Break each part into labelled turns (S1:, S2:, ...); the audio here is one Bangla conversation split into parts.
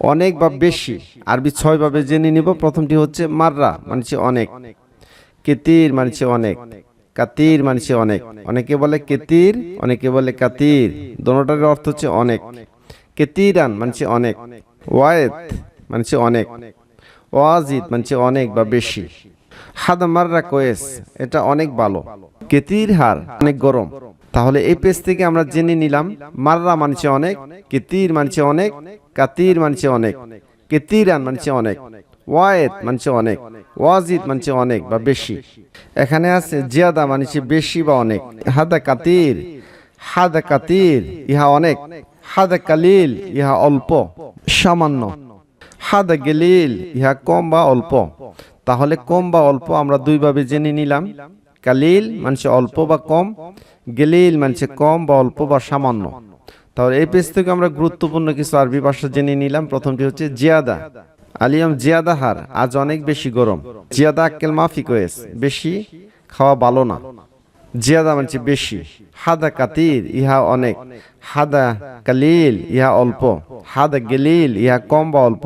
S1: অনেক বা বেশি। আরবি ছয় ভাবে জেনে নিব। প্রথমটি হচ্ছে মাররা মানছে অনেক। কেতির মানছে অনেক। কাতির মানছে অনেক। অনেকে বলে কেতির, অনেকে বলে কাতির। দোনোটার অর্থ হচ্ছে অনেক। কেতিরান মানছে অনেক। ওয়ায়েদ মানছে অনেক। ওয়াজিদ মানছে অনেক বা বেশি। হাদা মাররা কোয়েস, এটা অনেক ভালো। কেতির হার অনেক গরম। তাহলে এই পেজ থেকে আমরা জেনে নিলাম, মাররা মানছে অনেক, কেতির মানছে অনেক কাতির মানছে অনেক, কেতিরান মানছে অনেক, ওয়ায়েদ মানছে অনেক, ওয়াজিদ মানছে অনেক বা বেশি। এখানে আছে জিয়াদা মানছে বেশি বা অনেক। হাদা কাতির হাদা কাতির, ইহা অনেক। হাদা কালিল, ইহা অল্প, সামান্য। হাদা গেলিল, ইহা কম বা অল্প। তাহলে কম বা অল্প আমরা দুইভাবে জেনে নিলাম। কালিল মানছে অল্প বা কম, গেলিল মানছে কম বা অল্প বা সামান্য। তাহলে এই পেজ থেকে আমরা গুরুত্বপূর্ণ কিছু আরবি ভাষা জেনে নিলাম। প্রথমটি হচ্ছে জিয়াদা। আলিয়াম, জিয়াদা হার। আজ অনেক বেশি গরম। জিয়াদা আক্কেল মাফিক ওয়েস। বেশি খাওয়া ভালো না। জিয়াদা মানছে বেশি। হাদা কাতির, ইহা অনেক। হাদা কালিল, ইহা অল্প। হাদা গেলিল, ইহা কম বা অল্প।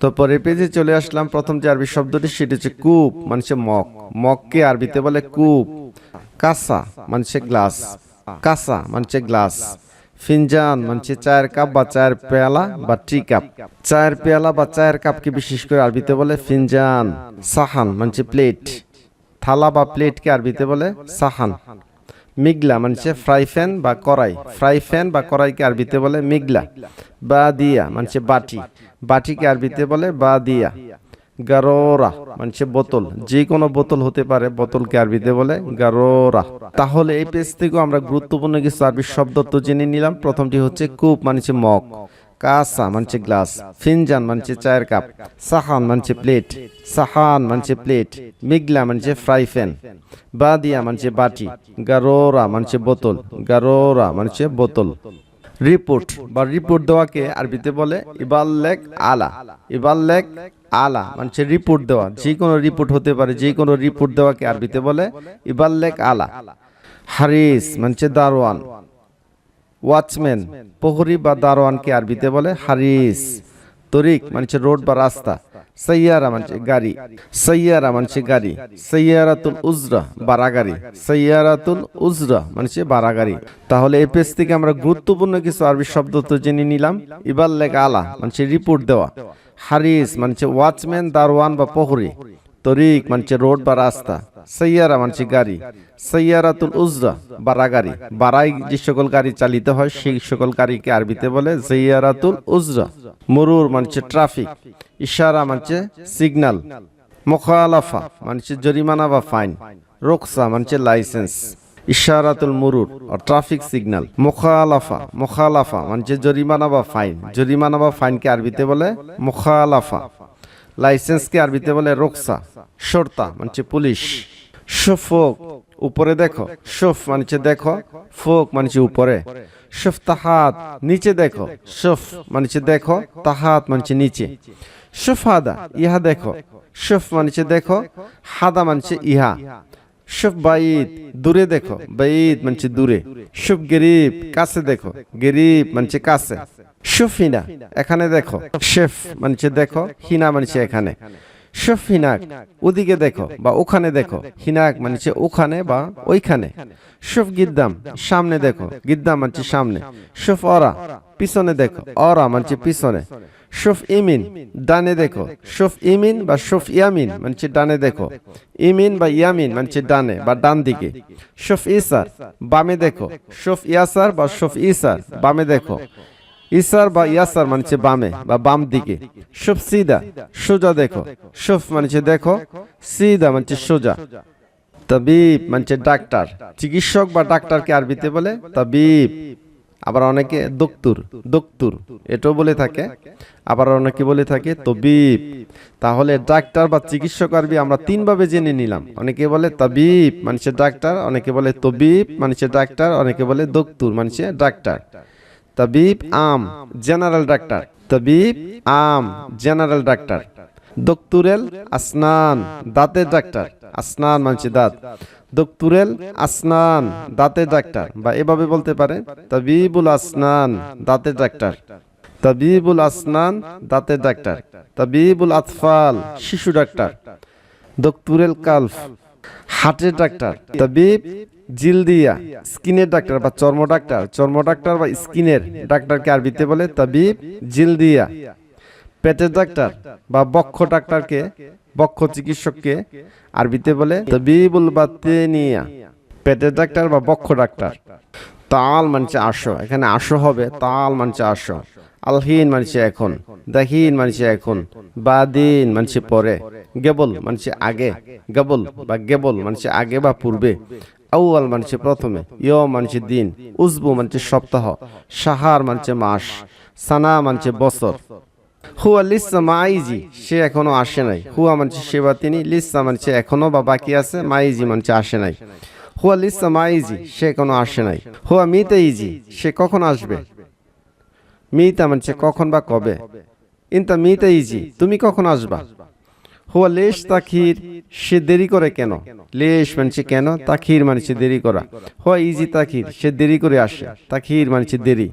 S1: তো পরের পেজে চলে আসলাম। প্রথম যে আরবি শব্দটি, সেটি হচ্ছে কূপ মানে মগ। মগকে আরবিতে বলে কূপ। কাসা মানে গ্লাস। কাসা মানে গ্লাস। ফিনজান মানে চায়ের কাপ বা চায়ের পেয়ালা বা টি কাপ। চায়ের পেয়ালা বা চায়ের কাপকে বিশেষ করে আরবিতে বলে ফিনজান, সাহান মানে প্লেট থালা বা প্লেটকে আরবিতে বলে সাহান। মিগলা মানে ফ্রাই প্যান বা কড়াই। ফ্রাই প্যান বা কড়াইকে আরবিতে বলে মিগলা। বা দিয়া মানে বাটি। বাটিকে আরবিতে বলে বা দিয়া গারোরা মানে বোতল যে কোনো বোতল হতে পারে, বোতলকে আরবিতে বলে গারোরা। তাহলে এই পেজ থেকেও আমরা গুরুত্বপূর্ণ কিছু আরবি শব্দ তো জেনে নিলাম। প্রথমটি হচ্ছে কূপ মানে মগ। কাসা মানছে গ্লাস। ফিনজান মানছে চায়ের কাপ। সাহান মানছে প্লেট। সাহান মানছে প্লেট। মিগলা মানছে ফ্রাই প্যান। বাদিয়া মানছে বাটি। গারোরা মানছে বোতল। গারোরা মানছে বোতল। রিপোর্ট বা রিপোর্ট দেওয়াকে আরবিতে বলে ইবাল লেক আলা। ইবাল্লেক আলা। মানে রিপোর্ট দেওয়া। যে কোনো রিপোর্ট হতে পারে যে কোনো রিপোর্ট দেওয়াকে আরবিতে বলে ইবাল লেক আলা। হারিস মানে দারোয়ান। ওয়াচম্যান প্রহরী বা দারোয়ানকে আরবিতে বলে হারিস। তরিক মানে রোড বা রাস্তা। সৈয়ারা মানছে গাড়ি। সৈয়ারা মানছে গাড়ি। সৈয়ারাতুল উজরা বাড়া গাড়ি সৈয়ারাতুল উজরা মানছে বাড়া গাড়ি তাহলে এই পেজ থেকে আমরা গুরুত্বপূর্ণ কিছু আরবি শব্দ তো জেনে নিলাম। ইবাল লেখা আলা মানছে রিপোর্ট দেওয়া। হারিস মানছে ওয়াচম্যান দারওয়ান বা পহরি তরিক মানছে রোড বা রাস্তা। সৈয়ারা মানে গাড়ি। সৈয়ারাতুল উজরা বাড়া গাড়ি। বাড়াই যে সকল গাড়ি চালিত হয়, সেই সকল গাড়িকে আরবিতে বলে সৈয়ারাতুল উজরা। মরুর মানে ট্রাফিক, ইশারা মানে সিগন্যাল মোখালাফা মানে জরিমানা বা ফাইন। রোকসা মানে লাইসেন্স। ইশারাতুল মুরুর ট্রাফিক সিগন্যাল মোখালাফা মোখালাফা মানে জরিমানা বা ফাইন। জরিমানা বা ফাইনকে আরবিতে বলে মোখালাফা। লাইসেন্সকে আরবিতে বলে রোকসা। সর্তা মানে পুলিশ। শফক উপরে দেখো। শফ মানে দেখো, ফোক মানে উপরে। শফ তাহাত, নিচে দেখো। শফ মানে দেখো, তাহাত মানে নিচে। শফাদা ইহা দেখো। শফ মানে দেখো, হাদা মানে ইহা। শফ বাইদ দূরে দেখো। বাইদ মানে দূরে। শফ গরিব, কাছে দেখো। গরিব মানে কাছে। হিনা, এখানে দেখো। শেফ মানে দেখো, হিনা মানে এখানে। শফ হিনাক, ওদিকে দেখো বা ওখানে দেখো। হিনাক মানে ওখানে বা ওইখানে। শফ গিদ্দাম, সামনে দেখো। গিদ্দাম মানে সামনে। শফ অরা, পিছনে দেখো। অরা মানে পিছনে। শফ ইমিন, ডানে দেখো। শফ ইমিন বা শফ ইয়ামিন মানে ডানে দেখো। ইমিন বা ইয়ামিন মানে ডানে বা ডান দিকে। শফ ইসার, বামে দেখো। শফ ইয়াসার বা শফ ইসার, বামে দেখো। ইসার বা ইয়াসার মানে বামে বা বাম দিকে। শুভ সিদা, সোজা দেখো। শুভ মানে দেখো, সিদা মানে সোজা। তাবিব মানে ডাক্তার। চিকিৎসক বা ডাক্তারকে আরবিতে বলে তাবিব। আবার অনেকে দক্তুর দক্তুর, এটাও বলে থাকে। আবার অনেকে বলে থাকে তবিব। তাহলে ডাক্তার বা চিকিৎসক আরবি আমরা তিনভাবে জেনে নিলাম। অনেকে বলে তাবিব মানুষের ডাক্তার, অনেকে বলে তবিব মানুষের ডাক্তার, অনেকে বলে দক্তুর মানুষের ডাক্তার। তবিব আম জেনারেল ডাক্তার। তবিব আম জেনারেল ডাক্তার। দক্তুরেল আসনান দাঁতের ডাক্তার। আসনান মানছি দাঁত। দক্তুরেল আসনান দাঁতের ডাক্তার। বা এভাবে বলতে পারে তবিবুল আসনান দাঁতের ডাক্তার। তাবিবুল আসনান দাঁতের ডাক্তার। তাবিবুল আতফাল শিশু ডাক্তার। দক্তুরেল কালফ হার্টের ডাক্তার। তাবিব জিলদিয়া স্কিনের ডাক্তার বা চর্ম ডাক্তার চর্ম ডাক্তার বা স্কিনের ডাক্তারকে আরবিতে বলে তাবিব জিলদিয়া পেটের ডাক্তার বা বক্ষ ডাক্তারকে, বক্ষ চিকিৎসককে আরবিতে বলে তাবিবুল বাতেনিয়া। পেটের ডাক্তার বা বক্ষ ডাক্তার। তাল মানছে আসো, এখানে আসো হবে, তাল মানছে আসো। আলহীন মানছে এখন দাহিন মানছে এখন বাদিন মানছে পরে, গেবল মানছে আগে, গেবল বা গেবল মানছে আগে বা পূর্বে। আউয়াল মানছে প্রথমে ইয় মানছে দিন, উজবু মানছে সপ্তাহ সাহার মানছে মাস, সানা মানছে বছর। হুয়া লিসা মাইজি, সে এখনও আসে নাই। হুয়া মানছে সেবা তিনি লিসা মানছে এখনও বা বাকি আছে, মাইজি মানছে আসে নাই। হুয়া লিসা মাইজি, সে এখনও আসে নাই। হুয়া মিতে ইজি সে কখন আসবে? মিতা মানছে কখন বা কবে? ইনতা মিতে ইজি তুমি কখন আসবা? হুয়া লেশ তাখির, সে দেরি করে কেন? লেশ মানছে কেন? তাখির মানছে দেরি করা। হুয়া ইজি তাখির, সে দেরি করে আসে। তাখির মানছে দেরি।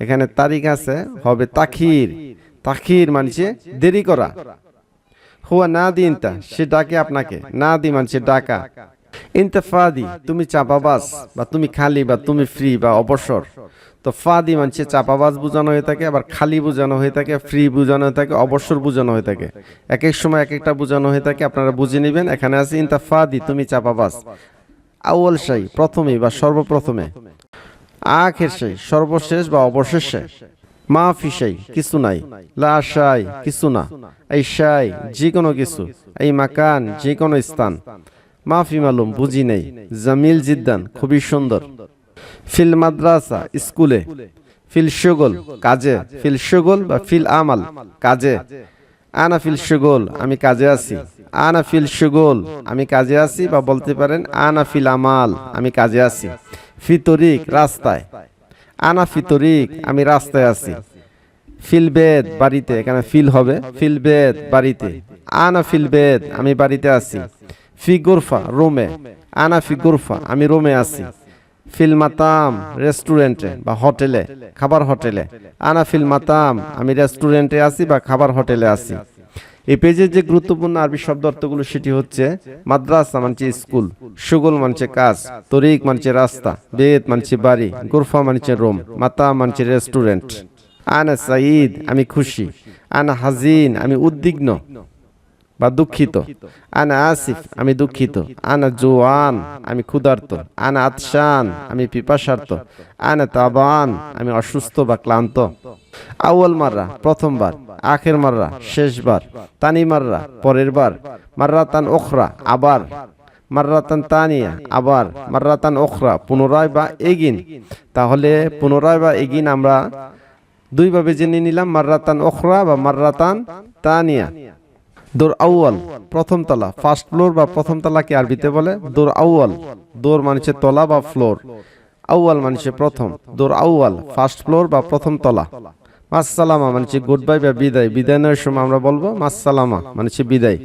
S1: এখানে তারিখ আছে, হবে তাখির। তাখির মানছে দেরি করা। হুয়া না দিন তা সে ডাকে আপনাকে। না দি মানছে ডাকা। ইনতা ফাদি তুমি চাপাবাস বা তুমি খালি বা তুমি ফ্রি বা অবসর। তো ফাদি মানছে চাপাবাজ বোঝানো হয়ে থাকে, আবার খালি বোঝানো হয়ে থাকে ফ্রি বোঝানো হয়ে থাকে, অবসর বোঝানো হয়ে থাকে। এক এক সময় এক একটা বোঝানো হয়ে থাকে, আপনারা বুঝে নেবেন, এখানে আছে ইনতা ফাদি তুমি চাপাবাস আউয়াল শাই, প্রথমেই বা সর্বপ্রথমে। আখের সেই সর্বশেষ বা অবশেষে। মা ফিসাই কিছু নাই। লা শাই, কিছু না। এই শাই যে কোনো কিছু। এই মাকান যে কোনো স্থান। মাফি মালুম, বুঝি নেই। জামিল জিদ্দান, খুবই সুন্দর। ফিল মাদ্রাসা, স্কুলে। ফিল শগল কাজে। ফিল শগল বা ফিল আমাল, কাজে। আনা ফিল শগল আমি কাজে আছি। আনা ফিল শগল আমি কাজে আছি বা বলতে পারেন আনা ফিল আমাল, আমি কাজে আছি। ফিতরিক রাস্তায়। আনা ফিতরিক আমি রাস্তায় আছি। ফিল বেদ, বাড়িতে, এখানে ফিল হবে। ফিল বেদ, বাড়িতে। আনা ফিল বেদ, আমি বাড়িতে আছি। ফি গুরফা, রোমে। আনা ফি গুরফা, আমি রোমে আছি। ফিল মাতাম, রেস্টুরেন্টে বা হোটেলে, খাবার হোটেলে। আনা ফিল মাতাম, আমি রেস্টুরেন্টে আছি বা খাবার হোটেলে আছি। এই পেজের যে গুরুত্বপূর্ণ আরবি শব্দ অর্থগুলো সেটি হচ্ছে মাদ্রাসা মানছে স্কুল, সুগল মানছে কাজ, তরিক মানছে রাস্তা, বেদ মানছে বাড়ি, গুরফা মানছে রোম মাতা মানছে রেস্টুরেন্ট। আনা সাঈদ, আমি খুশি। আনা হাজিন, আমি উদ্বিগ্ন। বা দুঃখিত। আনা আসিফ, আমি দুঃখিত। আনা জোয়ান, আমি ক্ষুধার্ত। আনা আতশান, আমি পিপাসার্ত। আনা তাবান, আমি অসুস্থ বা ক্লান্ত। আউয়াল মাররা, প্রথমবার। আখের মাররা, শেষবার। তানি মাররা পরের বার মাররাতান ওখরা, আবার। মাররাতান তানিয়া, আবার। মাররাতান ওখরা, পুনরায় বা এগিন। তাহলে পুনরায় বা এগিন আমরা দুইভাবে জেনে নিলাম, মাররাতান ওখরা বা মাররাতান তানিয়া। দোর আউয়াল, প্রথম তলা ফার্স্ট ফ্লোর বা প্রথম তলাকে আরবিতে বলে দোর আউয়াল। দোর মানছে তলা বা ফ্লোর আউয়াল মানছে প্রথম। দোর আউয়াল ফার্স্ট ফ্লোর বা প্রথম তলা। মাসালামা মানছে গুড বাই বা বিদায়। বিদায় নেওয়ার সময় আমরা বলব মাসালামা মানছে বিদায়।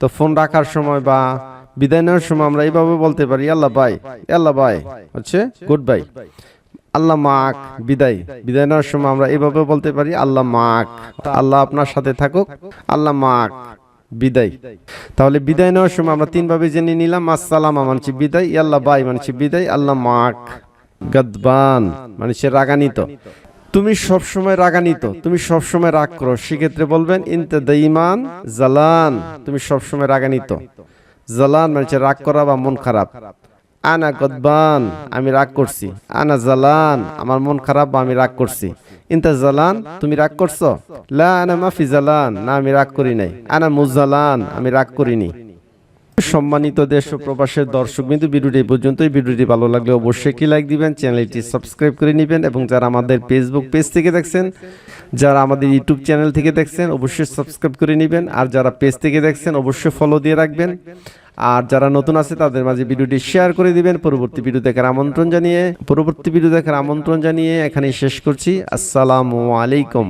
S1: তো ফোন রাখার সময় বা বিদায় নেওয়ার সময় আমরা এইভাবে বলতে পারি, আল্লাহ বাই আল্লাহ বাই। হচ্ছে গুড বাই আল্লাহ মাক, বিদায়। বিদায় নেওয়ার সময় আমরা এইভাবে বলতে পারি, আল্লাহ মাক। আল্লাহ আপনার সাথে থাকুক। আল্লাহ মাক বিদায়। তাহলে বিদায় নেওয়ার সময় আমরা তিনভাবে জেনে নিলাম, আসসালামা মানছি বিদায় আল্লাহ বাই মানছি বিদায়, আল্লাহ মাক। গদবান মানে সে রাগানিত তুমি সবসময় রাগানিত তুমি সবসময় রাগ করো। সেক্ষেত্রে বলবেন, ইনতে দাইমান জালান। তুমি সবসময় রাগানিত জালান মানে রাগ করা বা মন খারাপ। আনা গদবান, আমি রাগ করছি। আনা জালান, আমার মন খারাপ, আমি রাগ করছি। ইনতা জালান, তুমি রাগ করছ? লা আনা মাফি জালান, না, আমি রাগ করি নাই। আনা মুজালান, আমি রাগ করিনি। সম্মানিত দেশ ও প্রবাসের দর্শক বিন্দু, ভিডিওটি পর্যন্তই। ভিডিওটি ভালো লাগলে অবশ্যই কি লাইক দিবেন, চ্যানেলটি সাবস্ক্রাইব করে নেবেন এবং যারা আমাদের ফেসবুক পেজ থেকে দেখছেন, যারা আমাদের ইউটিউব চ্যানেল থেকে দেখছেন, অবশ্যই সাবস্ক্রাইব করে নেবেন। আর যারা পেজ থেকে দেখছেন, অবশ্যই ফলো দিয়ে রাখবেন। আর যারা নতুন আছে, তাদের মাঝে ভিডিওটি শেয়ার করে দিবেন। পরবর্তী ভিডিও দেখার আমন্ত্রণ জানিয়ে পরবর্তী ভিডিও দেখার আমন্ত্রণ জানিয়ে এখানে শেষ করছি। আসসালামু আলাইকুম।